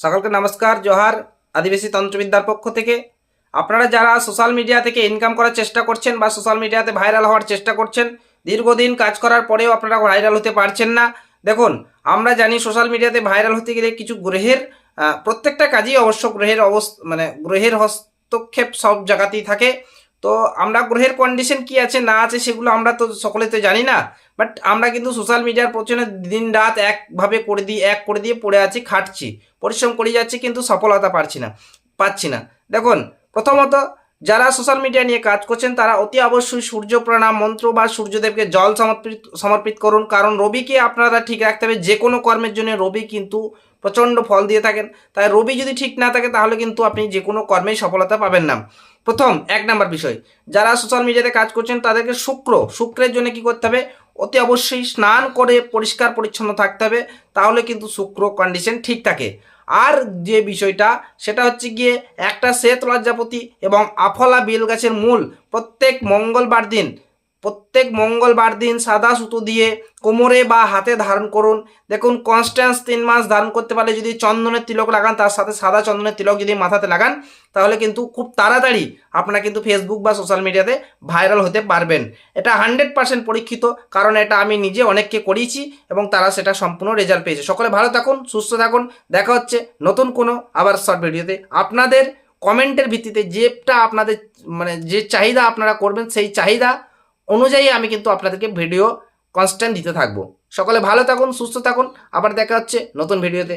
সকলকে নমস্কার, জোহার, আদিবাসী তন্ত্রবিদ্যার পক্ষ থেকে। আপনারা যারা সোশ্যাল মিডিয়া থেকে ইনকাম করার চেষ্টা করছেন বা সোশ্যাল মিডিয়াতে ভাইরাল হওয়ার চেষ্টা করছেন, দীর্ঘদিন কাজ করার পরেও আপনারা ভাইরাল হতে পারছেন না। দেখুন, আমরা জানি সোশ্যাল মিডিয়াতে ভাইরাল হতে গেলে কিছু গ্রহের প্রত্যেকটা কাজই অবশ্য গ্রহের অবস্থ মানে গ্রহের হস্তক্ষেপ সব জায়গাতেই থাকে। তো আমরা গ্রহের কন্ডিশন কি আছে, না আছে, সেগুলো আমরা তো সকলে তো জানি না। বাট আমরা কিন্তু সোশ্যাল মিডিয়ার পেছনে দিন রাত একভাবে করে দিয়ে, এক করে দিয়ে পড়ে আছি, খাটছি। পরিশ্রম করে যাচ্ছি কিন্তু সফলতা পারছি না, পাচ্ছি না। দেখুন, প্রথমত যারা সোশ্যাল মিডিয়া নিয়ে কাজ করছেন, তারা অতি অবশ্যই সূর্য প্রণাম মন্ত্র বা সূর্যদেবকে জল সমর্পিত সমর্পিত করুন। কারণ রবিকে আপনারা ঠিক রাখতে হবে, যে কোনো কর্মের জন্য রবি কিন্তু প্রচণ্ড ফল দিয়ে থাকেন। তাই রবি যদি ঠিক না থাকে, তাহলে কিন্তু আপনি যে কোনো কর্মেই সফলতা পাবেন না। প্রথম, এক নাম্বার বিষয়, যারা সোশ্যাল মিডিয়াতে কাজ করছেন, তাদেরকে শুক্র, শুক্রের জন্য কি করতে হবে? অতি অবশ্যই স্নান করে পরিষ্কার, পরিচ্ছন্ন থাকতে হবে, তাহলে কিন্তু শুক্র কন্ডিশন ঠিক থাকে। আর যে বিষয়টা, সেটা হচ্ছে গিয়ে একটা শ্বেত লজ্জাপতি এবং আফলা বেল গাছের মূল প্রত্যেক মঙ্গলবার দিন প্রত্যেক মঙ্গলবার দিন সাদা সুতো দিয়ে কোমরে বা হাতে ধারণ করুন। দেখুন কনস্ট্যান্স তিন মাস ধারণ করতে পারলে যদি চন্দনের তিলক লাগান, তার সাথে সাদা চন্দনের তিলক যদি মাথাতে লাগান, তাহলে কিন্তু খুব তাড়াতাড়ি আপনারা কিন্তু ফেসবুক বা সোশ্যাল মিডিয়াতে ভাইরাল হতে পারবেন। এটা হান্ড্রেড পার্সেন্ট পরীক্ষিত, কারণ এটা আমি নিজে অনেককে করিয়েছি এবং তারা সেটা সম্পূর্ণ রেজাল্ট পেয়েছে। সকলে ভালো থাকুন, সুস্থ থাকুন, দেখা হচ্ছে নতুন কোনো আবার শর্ট ভিডিওতে আপনাদের কমেন্টের ভিত্তিতে যেটা আপনাদের মানে যে চাহিদা আপনারা করবেন, সেই চাহিদা অনুযায়ী আমি কিন্তু আপনাদেরকে ভিডিও কনস্ট্যান্ট দিতে থাকব। সকলে ভালো থাকুন, সুস্থ থাকুন, আবার দেখা হচ্ছে নতুন ভিডিওতে